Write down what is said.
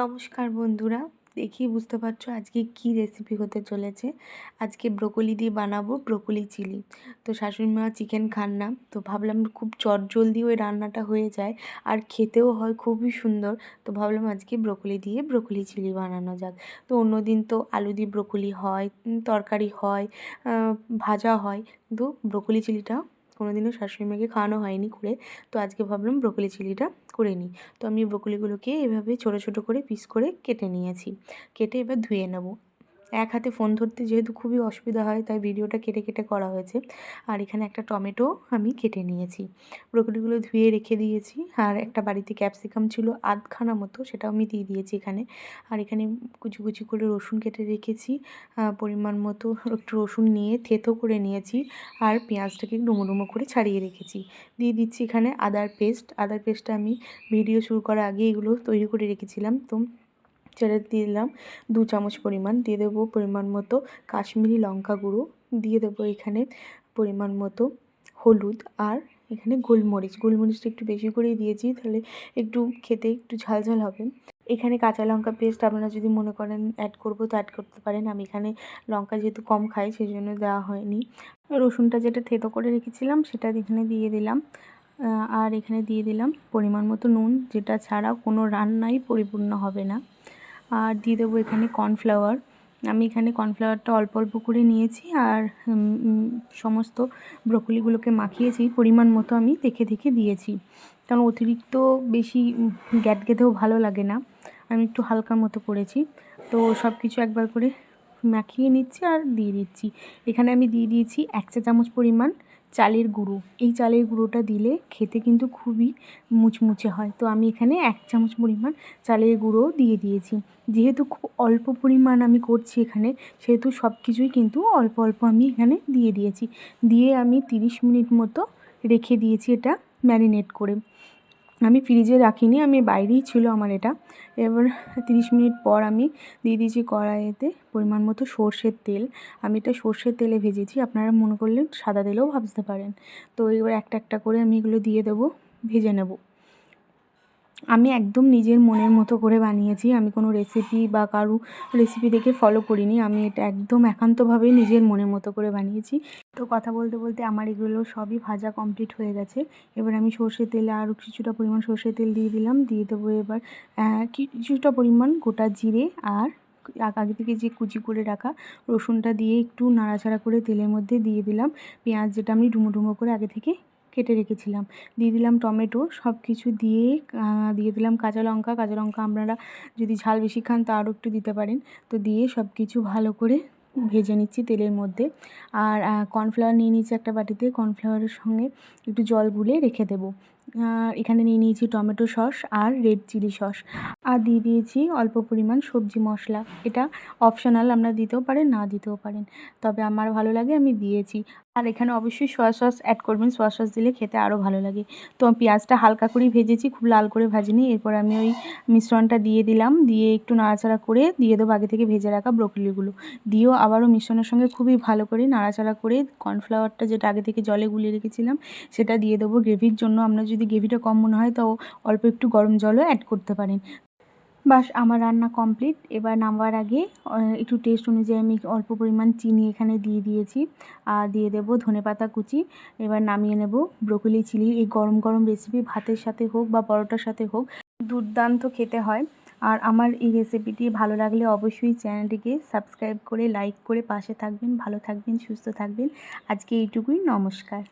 নমস্কার বন্ধুরা দেখি বুঝতে পারছ আজকে কি রেসিপি হতে চলেছে। আজকে ব্রোকলি দিয়ে বানাবো ব্রোকলি চিলি তো শাশুড়ি মা চিকেন খান না, তো ভাবলাম খুব চট জলদি ওই রান্নাটা হয়ে যায় আর খেতেও হয় খুবই সুন্দর। তো ভাবলাম আজকে ব্রোকলি দিয়ে ব্রোকলি চিলি বানানো যাক। তো অন্যদিন তো আলু দিয়ে ব্রোকলি হয় তরকারি হয় ভাজা হয়, কিন্তু ব্রোকলি চিলিটা কোনো দিনও শাশুড়ি মাকে খাওয়ানো হয়নি করে। তো আজকে ভাবলাম ব্রোকলি চিলিটা করে নিই। তো আমি ব্রোকলিগুলোকে এভাবে ছোটো ছোটো করে পিস করে কেটে নিয়েছি। কেটে এবার ধুয়ে নেব। এক হাতে ফোন ধরতে যেহেতু খুবই অসুবিধা হয়, তাই ভিডিওটা কেটে কেটে করা হয়েছে। আর এখানে একটা টমেটো আমি কেটে নিয়েছি। ব্রোকলিগুলো ধুয়ে রেখে দিয়েছি। আর একটা বাড়িতে ক্যাপসিকাম ছিল আধখানা মতো, সেটাও আমি দিয়ে দিয়েছি এখানে। আর এখানে কুচি কুচি করে রসুন কেটে রেখেছি। পরিমাণ মতো একটু রসুন নিয়ে থেতো করে নিয়েছি। আর পেঁয়াজটাকে ডুমো ডুমো করে ছাড়িয়ে রেখেছি। দিয়ে দিচ্ছি এখানে আদার পেস্ট আদার পেস্টটা আমি ভিডিও শুরু করার আগে এগুলো তৈরি করে রেখেছিলাম। তো ছেড়ে দিলাম। দু চামচ পরিমাণ দিয়ে দেবো পরিমাণ মতো কাশ্মীরি লঙ্কা গুঁড়ো। দিয়ে দেবো এখানে পরিমাণ মতো হলুদ আর এখানে গোলমরিচ। গোলমরিচটা একটু বেশি করেই দিয়েছি, তাহলে একটু খেতে একটু ঝাল ঝাল হবে। এখানে কাঁচা লঙ্কা পেস্ট আপনারা যদি মনে করেন অ্যাড করব তো অ্যাড করতে পারেন। আমি এখানে লঙ্কা যেহেতু কম খাই সেই জন্য দেওয়া হয়নি। রসুনটা যেটা থেতো করে রেখেছিলাম, সেটা এখানে দিয়ে দিলাম। আর এখানে দিয়ে দিলাম পরিমাণ মতো নুন, যেটা ছাড়া কোনো রান্নাই পরিপূর্ণ হবে না। আর দিয়ে দেবো এখানে কর্নফ্লাওয়ার। আমি এখানে কর্নফ্লাওয়ারটা অল্প অল্প করে নিয়েছি আর সমস্ত ব্রকলিগুলোকে মাখিয়েছি, পরিমাণ মতো আমি দেখে দেখে দিয়েছি। কারণ অতিরিক্ত বেশি গ্যাট গেঁথেও ভালো লাগে না। আমি একটু হালকা মতো করেছি। তো সব কিছু একবার করে মাখিয়ে নিচ্ছি আর দিয়ে দিচ্ছি। এখানে আমি দিয়ে দিয়েছি এক চা চামচ পরিমাণ চালের গুঁড়ো। এই চালের গুঁড়োটা দিলে খেতে কিন্তু খুবই মুচমুচে হয়। তো আমি এখানে এক চামচ পরিমাণ চালের গুঁড়ো দিয়ে দিয়েছি। যেহেতু খুব অল্প পরিমাণ আমি করছি এখানে, সেহেতু সব কিছুই কিন্তু অল্প অল্প আমি এখানে দিয়ে দিয়েছি। দিয়ে আমি তিরিশ মিনিট মতো রেখে দিয়েছি এটা ম্যারিনেট করে। আমি ফ্রিজে রাখিনি, আমি বাইরেই ছিল আমার এটা। এবার তিরিশ মিনিট পর আমি দিয়ে দিয়েছি কড়াইতে পরিমাণ মতো সর্ষের তেল। আমি এটা সর্ষের তেলে ভেজেছি, আপনারা মনে করলে সাদা তেলেও ভাজতে পারেন। তো এবার একটা একটা করে আমি এগুলো দিয়ে দেবো, ভেজে নেব। আমি একদম নিজের মনের মতো করে বানিয়েছি। আমি কোনো রেসিপি বা কারু রেসিপি দেখে ফলো করিনি। আমি এটা একদম একান্তভাবে নিজের মনের মতো করে বানিয়েছি। তো কথা বলতে বলতে আমার এগুলো সবই ভাজা কমপ্লিট হয়ে গেছে। এবার আমি সর্ষের তেলে আরও কিছুটা পরিমাণ সর্ষের তেল দিয়ে দিলাম। দিয়ে দেবো এবার কিছুটা পরিমাণ গোটা জিরে আর আগে থেকে যে কুচি করে রাখা রসুনটা দিয়ে একটু নাড়াচাড়া করে তেলের মধ্যে দিয়ে দিলাম। পেঁয়াজ যেটা আমি ডুমো ডুমো করে আগে থেকে কেটে রেখেছিলাম। দিয়ে দিলাম টমেটো সব কিছু দিয়ে দিয়ে দিলাম কাঁচা লঙ্কা। কাঁচা লঙ্কা আপনারা যদি ঝাল বেশি খান তা আরও একটু দিতে পারেন। তো দিয়ে সব কিছু ভালো করে ভেজে নিচ্ছি তেলের মধ্যে। আর কর্নফ্লাওয়ার নিয়ে নিচ্ছি একটা বাটিতে। কর্নফ্লাওয়ারের সঙ্গে একটু জল গুলে রেখে দেবো। এখানে নিয়ে নিয়েছি টমেটো সস আর রেড চিলি সস। আর দিয়ে দিয়েছি অল্প পরিমাণ সবজি মশলা। এটা অপশনাল আমরা দিতেও পারেন, না দিতেও পারেন। তবে আমার ভালো লাগে, আমি দিয়েছি। আর এখানে অবশ্যই সোয়া সস অ্যাড করবেন। সোয়া সস দিলে খেতে আরও ভালো লাগে। তো পেঁয়াজটা হালকা করেই ভেজেছি, খুব লাল করে ভাজিনি। এরপর আমি ওই মিশ্রণটা দিয়ে দিলাম। দিয়ে একটু নাড়াচাড়া করে দিয়ে দেবো আগে থেকে ভেজে রাখা ব্রোকলিগুলো দিয়েও আবারও মিশ্রণের সঙ্গে খুবই ভালো করে নাড়াচাড়া করে কর্নফ্লাওয়ারটা যেটা আগে থেকে জলে গুলিয়ে রেখেছিলাম, সেটা দিয়ে দেবো গ্রেভির জন্য। আমরা যদি গ্রেভিটা কম মনে হয়, তো অল্প একটু গরম জলও অ্যাড করতে পারেন। বাস, আমার রান্না কমপ্লিট এবার নামবার আগে একটু টেস্ট অনুযায়ী আমি অল্প পরিমাণ চিনি এখানে দিয়ে দিয়েছি। আর দিয়ে দেবো ধনে পাতা কুচি। এবার নামিয়ে নেব ব্রোকলি, চিলি। এই গরম গরম রেসিপি ভাতের সাথে হোক বা পরোটার সাথে হোক, দুর্দান্ত খেতে হয়। আর আমার এই রেসিপিটি ভালো লাগলে অবশ্যই চ্যানেলটিকে সাবস্ক্রাইব করে লাইক করে পাশে থাকবেন, ভালো থাকবেন, সুস্থ থাকবেন। আজকে এইটুকুই, নমস্কার।